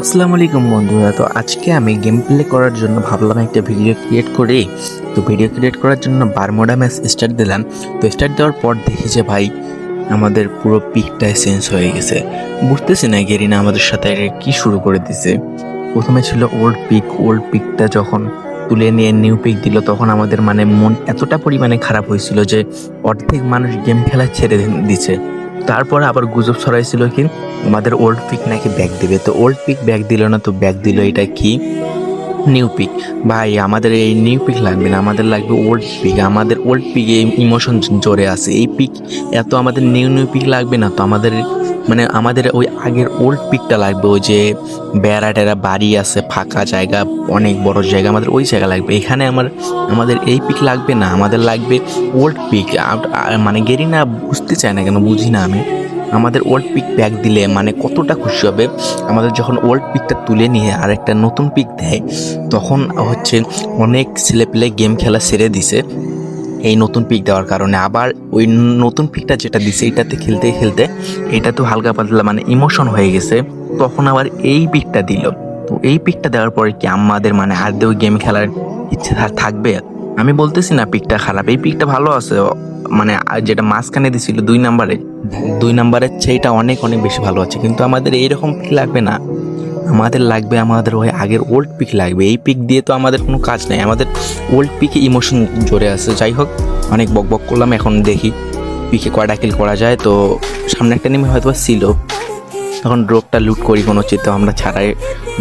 আসসালামু আলাইকুম বন্ধুরা, তো আজকে আমি গেম প্লে করার জন্য ভাবলাম একটা ভিডিও ক্রিয়েট করি। তো ভিডিও ক্রিয়েট করার জন্য বারমোডা ম্যাচ স্টার্ট দিলাম। তো স্টার্ট দেওয়ার পর দেখি যে ভাই, আমাদের পুরো পিকটাই চেঞ্জ হয়ে গেছে। বুঝতেছি না গেরিনা আমাদের সাথে কি শুরু করে দিছে। প্রথমে ছিল ওল্ড পিক ওল্ড পিকটা যখন তুলে নিয়ে নিউ পিক দিল, তখন আমাদের মানে মন এতটা পরিমাণে খারাপ হয়েছিল যে অর্ধেক মানুষ গেম খেলা ছেড়ে দিছে। তারপরে আবার গুজব ছড়াইছিল কি, আমাদের ওল্ড পিক নাকি ব্যাগ দেবে। তো ওল্ড পিক ব্যাগ দিল না, তো ব্যাগ দিল এটা কি? নিউ পিক ভাই, আমাদের এই নিউ পিক লাগবে না, আমাদের লাগবে ওল্ড পিক আমাদের ওল্ড পিকে ইমোশন জোরে আছে। এই পিক এত আমাদের নিউ নিউ পিক লাগবে না, তো আমাদের মানে আমাদের ওই আগের ওল্ড পিকটা লাগবে, ওই যে বেড়া টেরা বাড়ি আছে, ফাঁকা জায়গা, অনেক বড় জায়গা আমাদের ওই জায়গা লাগবে। এখানে আমার, আমাদের এই পিক লাগবে না, আমাদের লাগবে ওল্ড পিক মানে গেরি না বুঝতে চায় না কেন, বুঝি না আমি। আমাদের ওল্ড পিক ব্যাক দিলে মানে কতটা খুশি হবে? আমাদের যখন ওল্ড পিকটা তুলে নিয়ে আর একটা নতুন পিক দেয়, তখন হচ্ছে অনেক ছেলেপেলে গেম খেলা সেরে দিছে। এই নতুন পিক দেওয়ার কারণে। আবার ওই নতুন পিকটা যেটা দিছে, এটাতে খেলতে খেলতে এটা তো হালকা পাতলা মানে ইমোশন হয়ে গেছে। তখন আবার এই পিকটা দিল। তো এই পিকটা দেওয়ার পরে কি আমাদের মানে আর দেও গেম খেলার ইচ্ছে থাকবে? আমি বলতেছি না পিকটা খারাপ। এই পিকটা ভালো আছে। মানে যেটা মাঝখানে দিছিল দুই নাম্বারে দুই নাম্বারের সেইটা অনেক অনেক বেশি ভালো আছে। কিন্তু আমাদের এইরকম পিক লাগবে না। আমাদের লাগবে আমাদের ওই আগের ওল্ড পিক লাগবে। এই পিক দিয়ে তো আমাদের কোনো কাজ নেই। আমাদের ওল্ড পিকে ইমোশন জোরে আছে যাই হোক, অনেক বক বক করলাম, এখন দেখি পিকে কয়টা কিল করা যায়। তো সামনে একটা নেমে হয়তো ছিল। তখন ড্রপটা লুট করি কোনো চিন্তা, আমরা ছাড়াই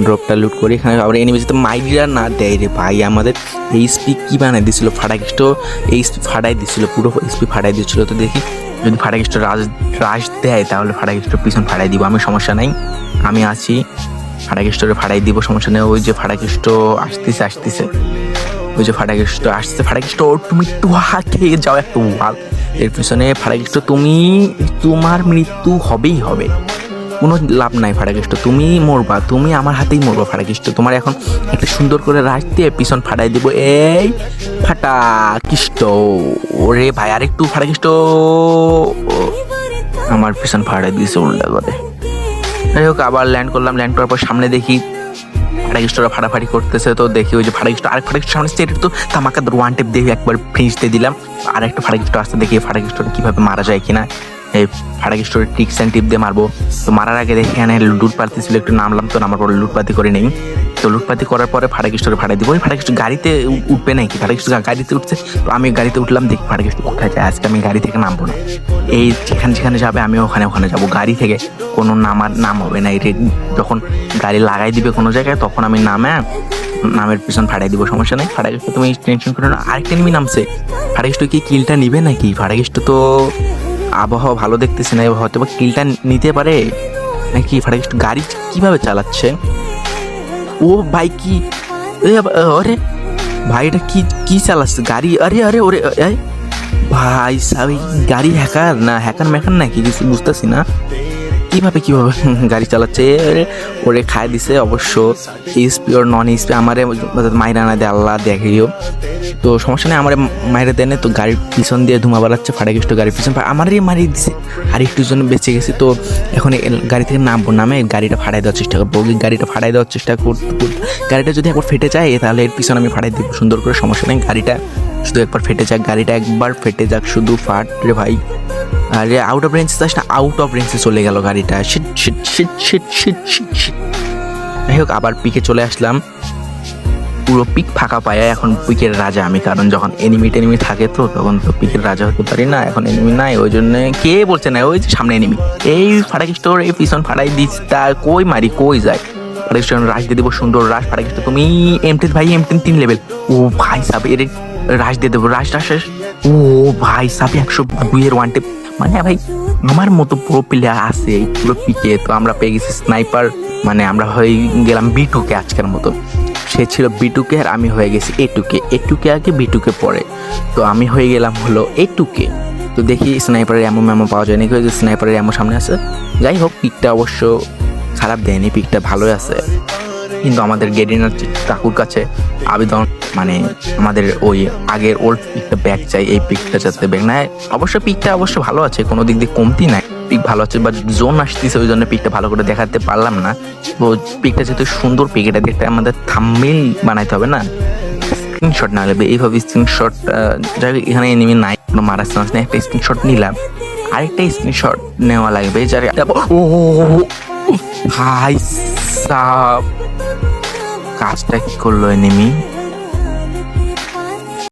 ড্রপটা লুট করি। এখানে আবার এনিমি যদি মাইরা না দেয় রে ভাই, আমাদের এই স্পি কী বানাই দিছিল? ফাটাকিষ্ট স্পি ফাটাই দিছিল, পুরো স্পি ফাটাই দিচ্ছিল তো দেখি, যদি ফাটাকিষ্ট রাজ রাজ দেয়, তাহলে ফাটাকিষ্টর পিছন ফাটাই দিব। আমি সমস্যা নাই, আমি আছি। ফাটাকিষ্টরে ফাটাই দিব, সমস্যা নেই। ওই যে ফাটাকিষ্ট আসতেছে আসতেছে। ওই যে ফাটাকিষ্ট আসছে। ফাটাকিষ্ট তুমি একটু খেয়ে যাও একটু ওয়াল। এর পিছনে ফাটাকিষ্ট, তুমি তোমার মৃত্যু হবেই হবে। কোনো লাভ নাই ফাটাকিষ্ট। তুমি মরবা, তুমি আমার হাতেই মরবা ফাটাকিষ্ট। তোমার এখন একটা সুন্দর করে রাশ দিয়ে পিছন ফাটাই দিব। এই ফাটাকিষ্ট, ওরে ভাই, আরেকটু ফাটাকিষ্ট। আমার পিছন ফাটাই দিয়েছে উল্টা করে। যাই হোক, আবার ল্যান্ড করলাম ল্যান্ড করার পর সামনে দেখি ফাটাকিস্টরা ফাটাফাটি করতেছে, তো দেখি ওই যে ফাটাকিস্ট আরেক ফাটাকিস্ট সামনে স্টেট তো তামাকা ওয়ান টেপ দেখি একবার ফিনিশ দিয়ে দিলাম। আর একটা ফাটাকিস্ট আসতে দেখি ফাটাকিস্টটা কীভাবে মারা যায় কিনা। এই ফাটাকিস্টোরের ট্রিক্স অ্যান্ড টিপ দিয়ে মারবো। তো মারার আগে দেখে এখানে লুটপাতি ছিল, একটু নামলাম তো, নামার পরে লুটপাতি করে নেই। তো লুটপাতি করার পরে ফাটাকি স্টোরে ফাটাই দিব। ওই ফাটাকিস্ট গাড়িতে উঠবে নাকি ফাটাকিস্ট গাড়িতে উঠছে, তো আমি গাড়িতে উঠলাম, দেখি ফাটাকিস্ট কোথায় যায়। আজকে আমি গাড়ি থেকে নামবো না। এই যেখানে যেখানে যাবে, আমি ওখানে ওখানে যাব। গাড়ি থেকে কোনো নামার নাম হবে না। রে- যখন গাড়ি লাগাই দিবে কোনো জায়গায়, তখন আমি নামে, নামের পিছন ফাটাই দিব, সমস্যা নেই। ফাটাকিস্ট তুমি টেনশন করো না। আরেকটা নিমি নামছে। ফাটাকিস্ট কি কিলটা নিবে নাকি? ফাটাকিস্ট তো আবহাওয়া ভালো দেখতেছে না হয়তো বা কিলটা নিতে পারে? নাকি ফাটাকিস্ট গাড়ি কীভাবে চালাচ্ছে? ও ভাই কি? আরে ভাই, এটা কি কি চালাচ্ছে? গাড়ি, আরে আরে, ওরে ভাই সাবি, গাড়ি হ্যাকার না হ্যাকার ম্যাকার নাকি? কিছু বুঝতেছি না। কীভাবে কীভাবে গাড়ি চালাচ্ছে? ওরে খায় দিছে অবশ্য। এসপি ওর নন এসপি আমারে মাইরা না দেয় আল্লাহ দেখিও। তো সমস্যা নেই, আমার মাইরে দেয় তো গাড়ির পিছন দিয়ে ধুমা বাড়াচ্ছে ফাটা গেষ্ট গাড়ির পিছন আমারই মারিয়ে দিছে। আর একটু জন্য বেঁচে গেছি, তো এখন গাড়ি থেকে নামবো, নামে গাড়িটা ফাটাই দেওয়ার চেষ্টা করব। গাড়িটা ফাটাই দেওয়ার চেষ্টা করতে গাড়িটা যদি একবার ফেটে যায়, তাহলে এর পিছনে আমি ফাটাই দেবো। সুন্দর করে সমস্যা নেই, গাড়িটা শুধু একবার ফেটে যাক, গাড়িটা একবার ফেটে যাক, শুধু ফাট রে ভাই। আরে আউট অফ রেঞ্জ যাস না আউট অফ রেঞ্জে চলে গেল গাড়িটা। Shit shit shit shit shit shit shit যাই হোক, আবার পিকে চলে আসলাম। পুরো পিক ফাঁকা পায়, এখন পিকের রাজা আমি, কারণ যখন এনিমি টেনিমি থাকে তো, তখন তো পিকের রাজা হতে পারি না, এখন এনিমি নাই, ওই জন্য কে বলছে না, ওই সামনে এনিমি এই ফাটাকিস্টোর এই পিছন ফাটাই দিস তা কই মারি, কই যায়? ফাটাকিস্টোর রাশ দিয়ে দেবো, সুন্দর রাশ ফাটাকিস্টো তুমি এমটেন ভাই এম টেন তিন লেভেল ও ভাই সাব, এর রাশ দিয়ে দেবো রাশ রাশ। ও ভাই সাবে, একশো দুইয়ের ওয়ান টেপ মানে ভাই, আমার মতো পুরো প্লেয়ার আছে এই পুরো পিকে তো আমরা পেয়ে গেছি স্নাইপার মানে আমরা হয়ে গেলাম বি টুকে আজকের মতো। সে ছিল বি টুকে আর আমি হয়ে গেছি এটুকে এটুকে আগে বি টুকে পরে। তো আমি হয়ে গেলাম হলো এ টুকে তো দেখি স্নাইপারের এমন ম্যামো পাওয়া যায় নাকি? যে স্নাইপারের এমন সামনে আছে। যাই হোক পিকটা অবশ্য খারাপ দেয়নি পিকটা ভালোই আছে। কিন্তু আমাদের গেডিনার কাকুর কাছে আবেদন মানে আমাদের ওই আগের ওল্ড পিকটা ব্যাক চাই, এই পিকটা যাতে ব্যাক নেয় অবশ্য পিকটা অবশ্য ভালো আছে, কোনো দিক দিয়ে কমতি নাই। পিক ভালো আছে বা জোন আসতেছে, ওই জন্য পিকটা ভালো করে দেখাতে পারলাম না। তো পিকটা যেহেতু সুন্দর পিক এটা দেখতে আমাদের থাম্বেল বানাইতে হবে না? স্ক্রিনশট না নেবে এইভাবে স্ক্রিনশট যাই এখানে এনিমি নাই, কোনো মারার চান্স নেই একটা স্ক্রিনশট নিলাম। আরেকটা স্ক্রিনশট নেওয়া লাগবে, যার ও, হাই সাব। কাজটা কি করল এনিমি